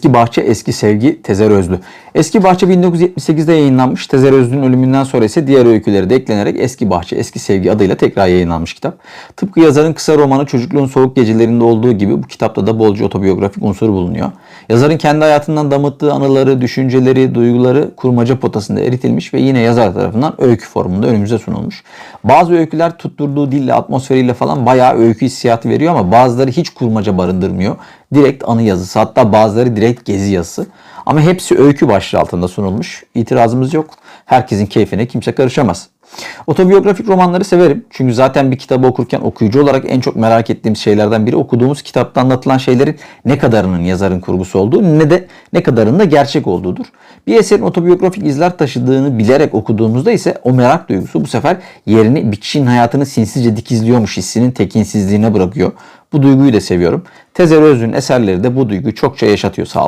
Eski Bahçe Eski Sevgi Tezer Özlü. Eski Bahçe 1978'de yayınlanmış. Tezer Özlü'nün ölümünden sonra ise diğer öyküleri de eklenerek Eski Bahçe Eski Sevgi adıyla tekrar yayınlanmış kitap. Tıpkı yazarın kısa romanı Çocukluğun Soğuk Gecelerinde olduğu gibi bu kitapta da bolca otobiyografik unsur bulunuyor. Yazarın kendi hayatından damıttığı anıları, düşünceleri, duyguları kurmaca potasında eritilmiş ve yine yazar tarafından öykü formunda önümüze sunulmuş. Bazı öyküler tutturduğu dille, atmosferiyle falan bayağı öykü hissiyatı veriyor ama bazıları hiç kurmaca barındırmıyor. Direkt anı yazısı hatta bazıları direkt gezi yazısı. Ama hepsi öykü başlığı altında sunulmuş. İtirazımız yok. Herkesin keyfine kimse karışamaz. Otobiyografik romanları severim. Çünkü zaten bir kitabı okurken okuyucu olarak en çok merak ettiğimiz şeylerden biri okuduğumuz kitapta anlatılan şeylerin ne kadarının yazarın kurgusu olduğu ne de ne kadarının da gerçek olduğudur. Bir eserin otobiyografik izler taşıdığını bilerek okuduğumuzda ise o merak duygusu bu sefer yerini bir kişinin hayatını sinsizce dikizliyormuş hissinin tekinsizliğine bırakıyor. Bu duyguyu da seviyorum. Tezer Özlü'nün eserleri de bu duyguyu çokça yaşatıyor sağ.